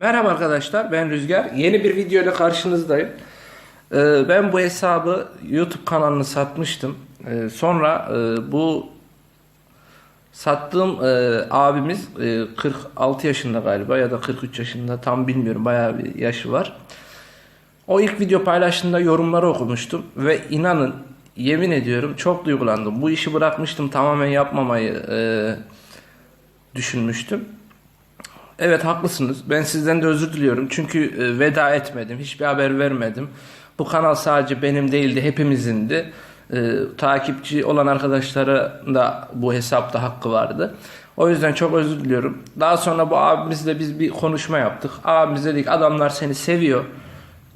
Merhaba arkadaşlar ben Rüzgar. Yeni bir video ile karşınızdayım. Ee, ben bu hesabı YouTube kanalını satmıştım. Ee, sonra e, bu sattığım e, abimiz e, 46 yaşında galiba ya da 43 yaşında tam bilmiyorum bayağı bir yaşı var. O ilk video paylaştığında yorumları okumuştum ve inanın yemin ediyorum çok duygulandım. Bu işi bırakmıştım tamamen yapmamayı e, düşünmüştüm. Evet haklısınız. Ben sizden de özür diliyorum. Çünkü e, veda etmedim. Hiçbir haber vermedim. Bu kanal sadece benim değildi, hepimizindi. E, takipçi olan arkadaşlara da bu hesapta hakkı vardı. O yüzden çok özür diliyorum. Daha sonra bu abimizle biz bir konuşma yaptık. Abimiz dedik adamlar seni seviyor.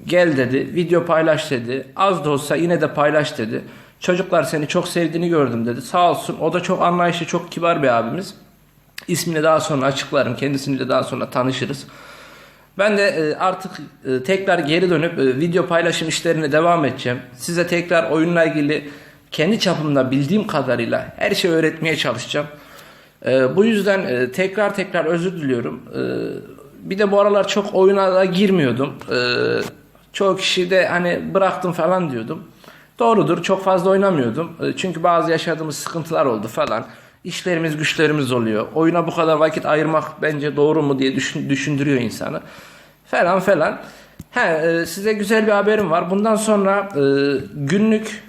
Gel dedi, video paylaş dedi. Az da olsa yine de paylaş dedi. Çocuklar seni çok sevdiğini gördüm dedi. Sağ olsun. O da çok anlayışlı, çok kibar bir abimiz. İsmini daha sonra açıklarım. Kendisini de daha sonra tanışırız. Ben de e, artık e, tekrar geri dönüp e, video paylaşım işlerine devam edeceğim. Size tekrar oyunla ilgili kendi çapımda bildiğim kadarıyla her şeyi öğretmeye çalışacağım. Bu yüzden tekrar tekrar özür diliyorum. Bir de bu aralar çok oyuna da girmiyordum. Çoğu kişi de hani bıraktım falan diyordum. Doğrudur çok fazla oynamıyordum. Çünkü bazı yaşadığımız sıkıntılar oldu falan. İşlerimiz güçlerimiz oluyor. Oyuna bu kadar vakit ayırmak bence doğru mu diye düşün- düşündürüyor insanı. Falan falan. He, e, size güzel bir haberim var. Bundan sonra e, günlük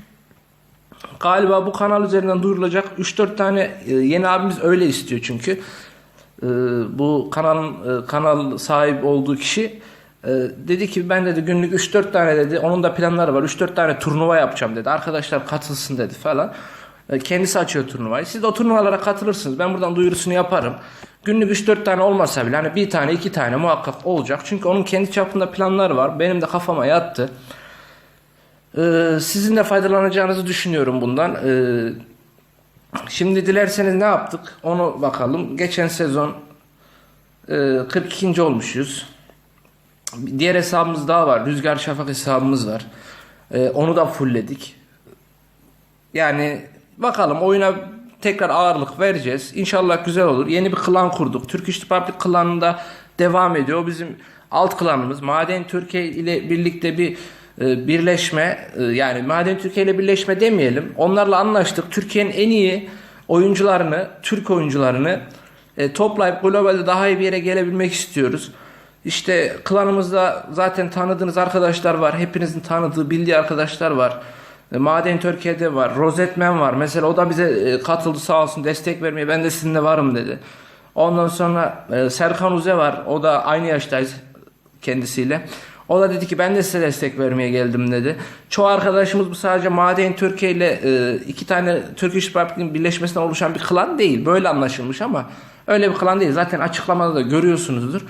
galiba bu kanal üzerinden duyurulacak 3-4 tane e, yeni abimiz öyle istiyor çünkü. E, bu kanalın e, kanal sahibi olduğu kişi e, dedi ki ben dedi günlük 3-4 tane dedi onun da planları var 3-4 tane turnuva yapacağım dedi arkadaşlar katılsın dedi falan. E, Kendisi açıyor turnuvayı. Siz de o turnuvalara katılırsınız. Ben buradan duyurusunu yaparım. Günlük 3-4 tane olmasa bile hani bir tane iki tane muhakkak olacak. Çünkü onun kendi çapında planları var. Benim de kafama yattı. Ee, sizin de faydalanacağınızı düşünüyorum bundan. Ee, şimdi dilerseniz ne yaptık? Onu bakalım. Geçen sezon e, 42. olmuşuz. Diğer hesabımız daha var. Rüzgar Şafak hesabımız var. Ee, onu da fullledik. Yani bakalım oyuna tekrar ağırlık vereceğiz. İnşallah güzel olur. Yeni bir klan kurduk. Turkish Republic klanında devam ediyor. O bizim alt klanımız. Maden Türkiye ile birlikte bir e, birleşme e, yani Maden Türkiye ile birleşme demeyelim. Onlarla anlaştık. Türkiye'nin en iyi oyuncularını, Türk oyuncularını e, toplayıp globalde daha iyi bir yere gelebilmek istiyoruz. İşte klanımızda zaten tanıdığınız arkadaşlar var. Hepinizin tanıdığı, bildiği arkadaşlar var. E, Maden Türkiye'de var. Rozetmen var. Mesela o da bize e, katıldı sağ olsun destek vermeye. Ben de sizinle varım dedi. Ondan sonra e, Serkan Uze var. O da aynı yaştayız kendisiyle. O da dedi ki ben de size destek vermeye geldim dedi. Çoğu arkadaşımız bu sadece Maden Türkiye ile iki tane Turkish Republic'in birleşmesinden oluşan bir klan değil. Böyle anlaşılmış ama öyle bir klan değil. Zaten açıklamada da görüyorsunuzdur.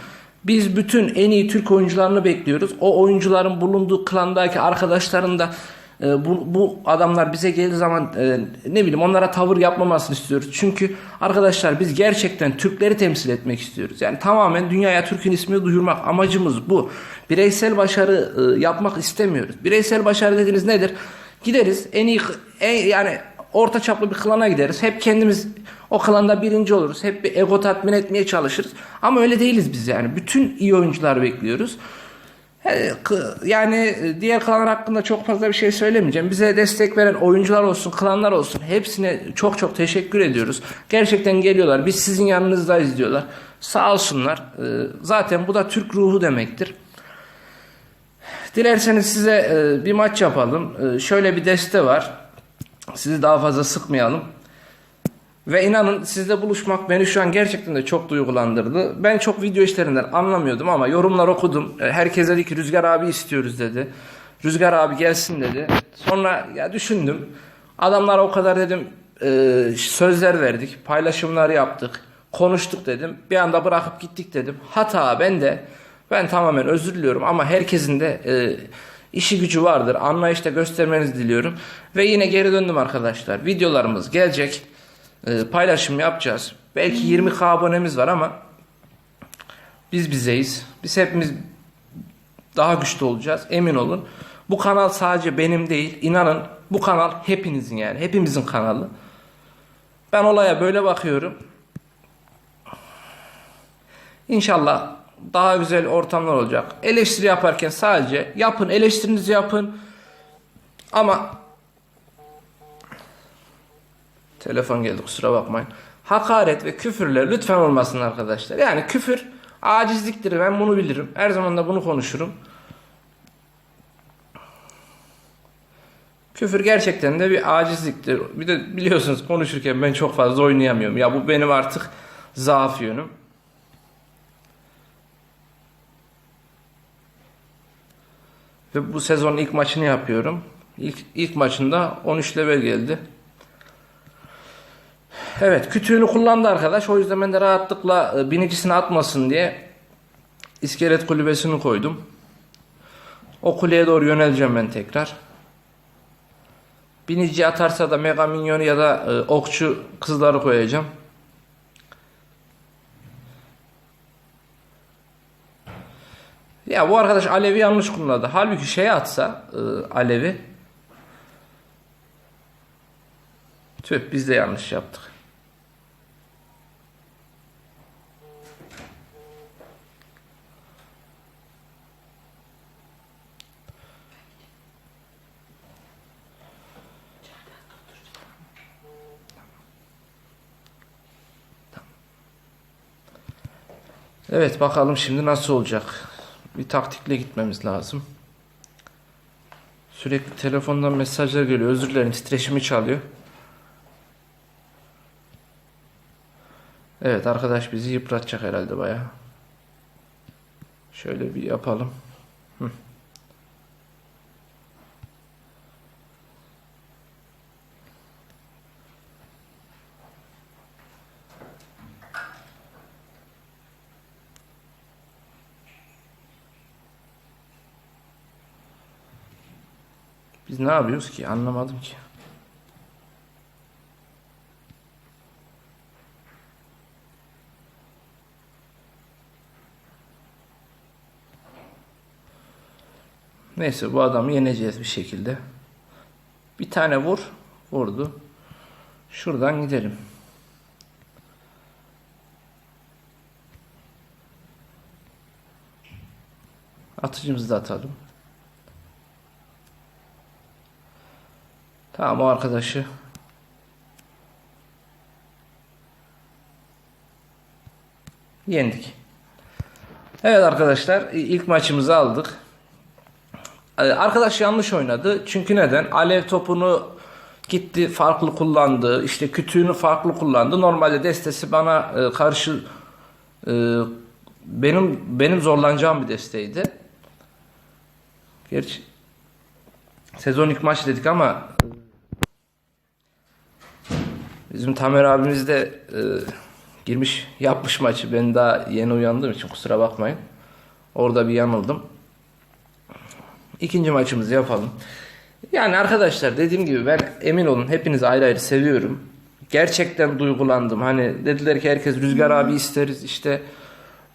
Biz bütün en iyi Türk oyuncularını bekliyoruz. O oyuncuların bulunduğu klandaki arkadaşların da e, bu, bu adamlar bize geldiği zaman e, ne bileyim onlara tavır yapmamasını istiyoruz. Çünkü arkadaşlar biz gerçekten Türkleri temsil etmek istiyoruz. Yani tamamen dünyaya Türk'ün ismini duyurmak amacımız bu. Bireysel başarı e, yapmak istemiyoruz. Bireysel başarı dediğiniz nedir? Gideriz en iyi en, yani orta çaplı bir klana gideriz. Hep kendimiz o klanda birinci oluruz. Hep bir ego tatmin etmeye çalışırız. Ama öyle değiliz biz yani. Bütün iyi oyuncular bekliyoruz. Yani e, diğer klanlar hakkında çok fazla bir şey söylemeyeceğim. Bize destek veren oyuncular olsun, klanlar olsun hepsine çok çok teşekkür ediyoruz. Gerçekten geliyorlar. Biz sizin yanınızdayız diyorlar. Sağ olsunlar. E, Zaten bu da Türk ruhu demektir. Dilerseniz size e, bir maç yapalım. Şöyle bir deste var. Sizi daha fazla sıkmayalım. Ve inanın sizle buluşmak beni şu an gerçekten de çok duygulandırdı. Ben çok video işlerinden anlamıyordum ama yorumlar okudum. E, Herkes dedi ki Rüzgar abi istiyoruz dedi. Rüzgar abi gelsin dedi. Sonra ya düşündüm. Adamlara o kadar dedim e, sözler verdik. Paylaşımlar yaptık. Konuştuk dedim. Bir anda bırakıp gittik dedim. Hata bende. Ben tamamen özür diliyorum ama herkesin de e, işi gücü vardır. Anlayışta göstermenizi diliyorum. Ve yine geri döndüm arkadaşlar. Videolarımız gelecek. E, paylaşım yapacağız. Belki 20k abonemiz var ama biz bizeyiz. Biz hepimiz daha güçlü olacağız. Emin olun. Bu kanal sadece benim değil. İnanın bu kanal hepinizin yani. Hepimizin kanalı. Ben olaya böyle bakıyorum. İnşallah daha güzel ortamlar olacak. Eleştiri yaparken sadece yapın, eleştirinizi yapın. Ama telefon geldi kusura bakmayın. Hakaret ve küfürler lütfen olmasın arkadaşlar. Yani küfür acizliktir ben bunu bilirim. Her zaman da bunu konuşurum. Küfür gerçekten de bir acizliktir. Bir de biliyorsunuz konuşurken ben çok fazla oynayamıyorum. Ya bu benim artık zaaf yönüm. Ve bu sezonun ilk maçını yapıyorum. İlk, ilk maçında 13 level geldi. Evet kütüğünü kullandı arkadaş. O yüzden ben de rahatlıkla e, binicisini atmasın diye iskelet kulübesini koydum. O kuleye doğru yöneleceğim ben tekrar. Binici atarsa da mega minyonu ya da e, okçu kızları koyacağım. Ya bu arkadaş Alevi yanlış kullandı. Halbuki şey atsa e, Alevi Tüh biz de yanlış yaptık. Evet bakalım şimdi nasıl olacak. Bir taktikle gitmemiz lazım. Sürekli telefondan mesajlar geliyor. Özür dilerim titreşimi çalıyor. Evet arkadaş bizi yıpratacak herhalde baya. Şöyle bir yapalım. Hı. Ne yapıyoruz ki? Anlamadım ki. Neyse bu adamı yeneceğiz bir şekilde. Bir tane vur. Vurdu. Şuradan gidelim. Atıcımızı da atalım. Tamam o arkadaşı yendik. Evet arkadaşlar ilk maçımızı aldık. Ee, Arkadaş yanlış oynadı. Çünkü neden? Alev topunu gitti farklı kullandı. İşte kütüğünü farklı kullandı. Normalde destesi bana e, karşı e, benim benim zorlanacağım bir desteydi. Gerçi sezon ilk maç dedik ama bizim Tamer abimiz de e, girmiş yapmış maçı. Ben daha yeni uyandığım için kusura bakmayın. Orada bir yanıldım. İkinci maçımızı yapalım. Yani arkadaşlar dediğim gibi ben emin olun hepinizi ayrı ayrı seviyorum. Gerçekten duygulandım. Hani dediler ki herkes Rüzgar abi isteriz işte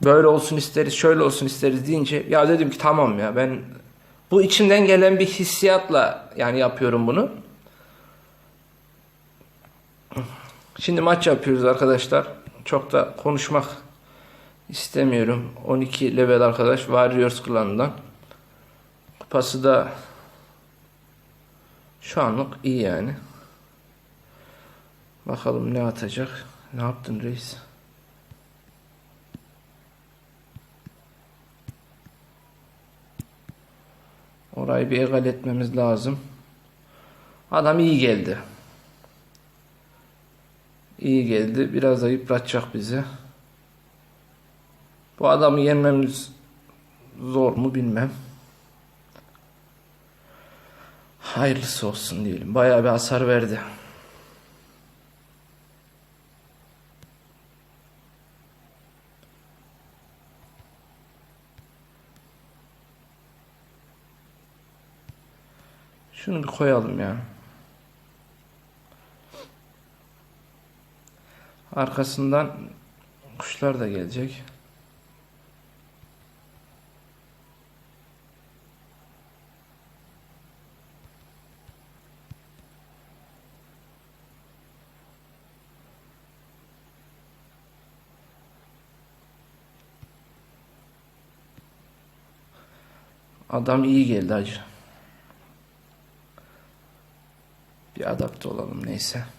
böyle olsun isteriz şöyle olsun isteriz deyince ya dedim ki tamam ya ben bu içimden gelen bir hissiyatla yani yapıyorum bunu. Şimdi maç yapıyoruz arkadaşlar. Çok da konuşmak istemiyorum. 12 level arkadaş Warriors klanından. Kupası da şu anlık iyi yani. Bakalım ne atacak. Ne yaptın reis? Orayı bir egal etmemiz lazım. Adam iyi geldi. İyi geldi. Biraz da yıpratacak bizi. Bu adamı yenmemiz zor mu bilmem. Hayırlısı olsun diyelim. Bayağı bir hasar verdi. Şunu bir koyalım ya. Arkasından kuşlar da gelecek. Adam iyi geldi hacı. Bir adapte olalım neyse.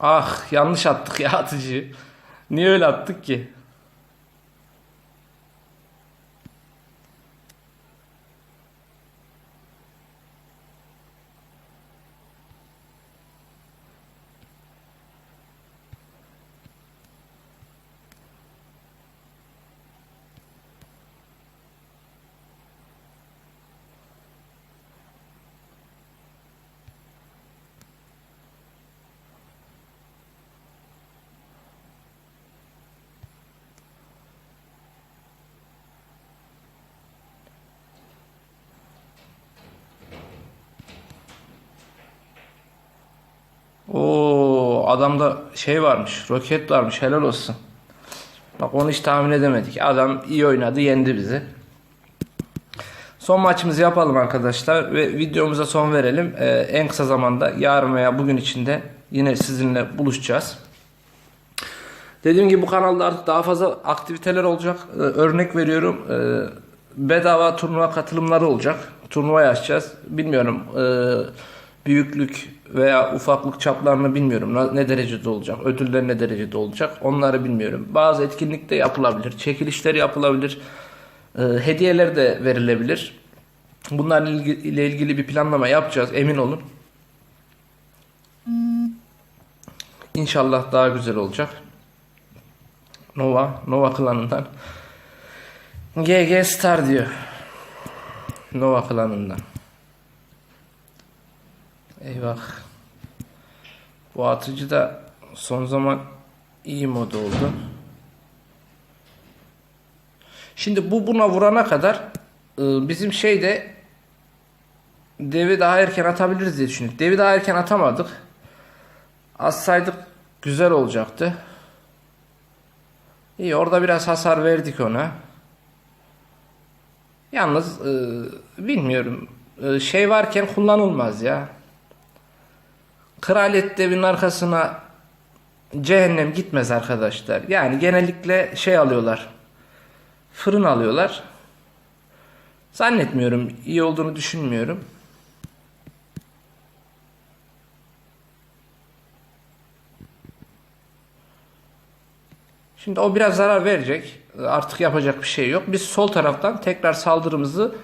Ah yanlış attık ya atıcı. Niye öyle attık ki? Oo adamda şey varmış. Roket varmış. Helal olsun. Bak onu hiç tahmin edemedik. Adam iyi oynadı, yendi bizi. Son maçımızı yapalım arkadaşlar ve videomuza son verelim. Ee, en kısa zamanda yarın veya bugün içinde yine sizinle buluşacağız. Dediğim gibi bu kanalda artık daha fazla aktiviteler olacak. Ee, örnek veriyorum. ee, bedava turnuva katılımları olacak. Turnuva açacağız. Bilmiyorum ee, büyüklük veya ufaklık çaplarını bilmiyorum. Ne- derecede olacak? Ödüller ne derecede olacak? Onları bilmiyorum. Bazı etkinlikte yapılabilir. Çekilişler yapılabilir. ee, hediyeler de verilebilir. Bunlarla ile ilgili bir planlama yapacağız. Emin olun. İnşallah daha güzel olacak. Nova, Nova klanından. GG Star diyor. Nova klanından. Eyvah. Bu atıcı da son zaman iyi moda oldu. Şimdi bu buna vurana kadar e, bizim şeyde devi daha erken atabiliriz diye düşündük. Devi daha erken atamadık. Atsaydık güzel olacaktı. İyi orada biraz hasar verdik ona. Yalnız e, bilmiyorum şey varken kullanılmaz ya. Kraliyet devinin arkasına cehennem gitmez arkadaşlar. Yani genellikle şey alıyorlar. Fırın alıyorlar. Zannetmiyorum iyi olduğunu düşünmüyorum. Şimdi o biraz zarar verecek. Artık yapacak bir şey yok. Biz sol taraftan tekrar saldırımızı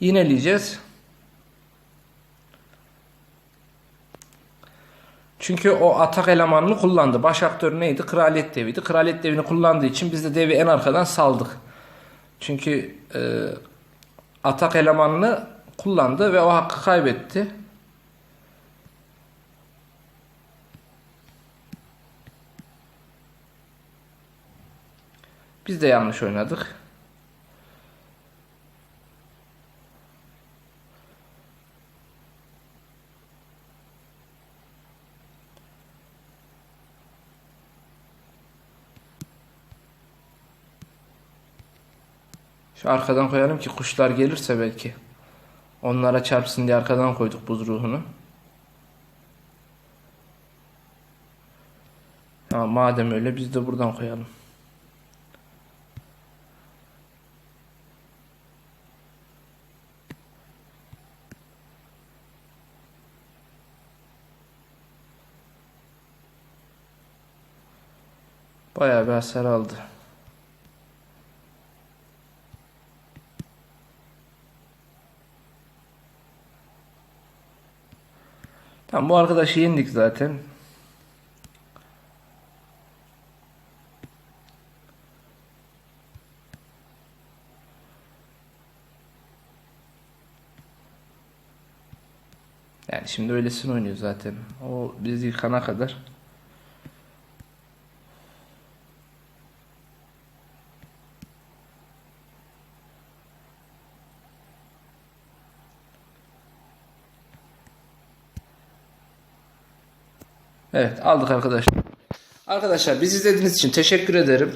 yineleyeceğiz. Çünkü o atak elemanını kullandı. Baş aktör neydi? Kraliyet deviydi. Kraliyet devini kullandığı için biz de devi en arkadan saldık. Çünkü e, atak elemanını kullandı ve o hakkı kaybetti. Biz de yanlış oynadık. Arkadan koyalım ki kuşlar gelirse belki. Onlara çarpsın diye arkadan koyduk buz ruhunu. Ha, madem öyle biz de buradan koyalım. Bayağı bir hasar aldı. Tamam bu arkadaşı yendik zaten. Yani şimdi öylesine oynuyor zaten. O biz yıkana kadar. Evet aldık arkadaşlar. Arkadaşlar biz izlediğiniz için teşekkür ederim.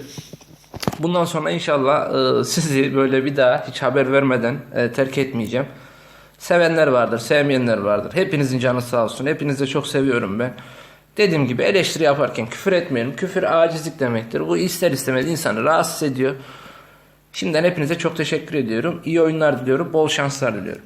Bundan sonra inşallah e, sizi böyle bir daha hiç haber vermeden e, terk etmeyeceğim. Sevenler vardır, sevmeyenler vardır. Hepinizin canı sağ olsun. Hepinizi de çok seviyorum ben. Dediğim gibi eleştiri yaparken küfür etmeyelim. Küfür acizlik demektir. Bu ister istemez insanı rahatsız ediyor. Şimdiden hepinize çok teşekkür ediyorum. İyi oyunlar diliyorum. Bol şanslar diliyorum.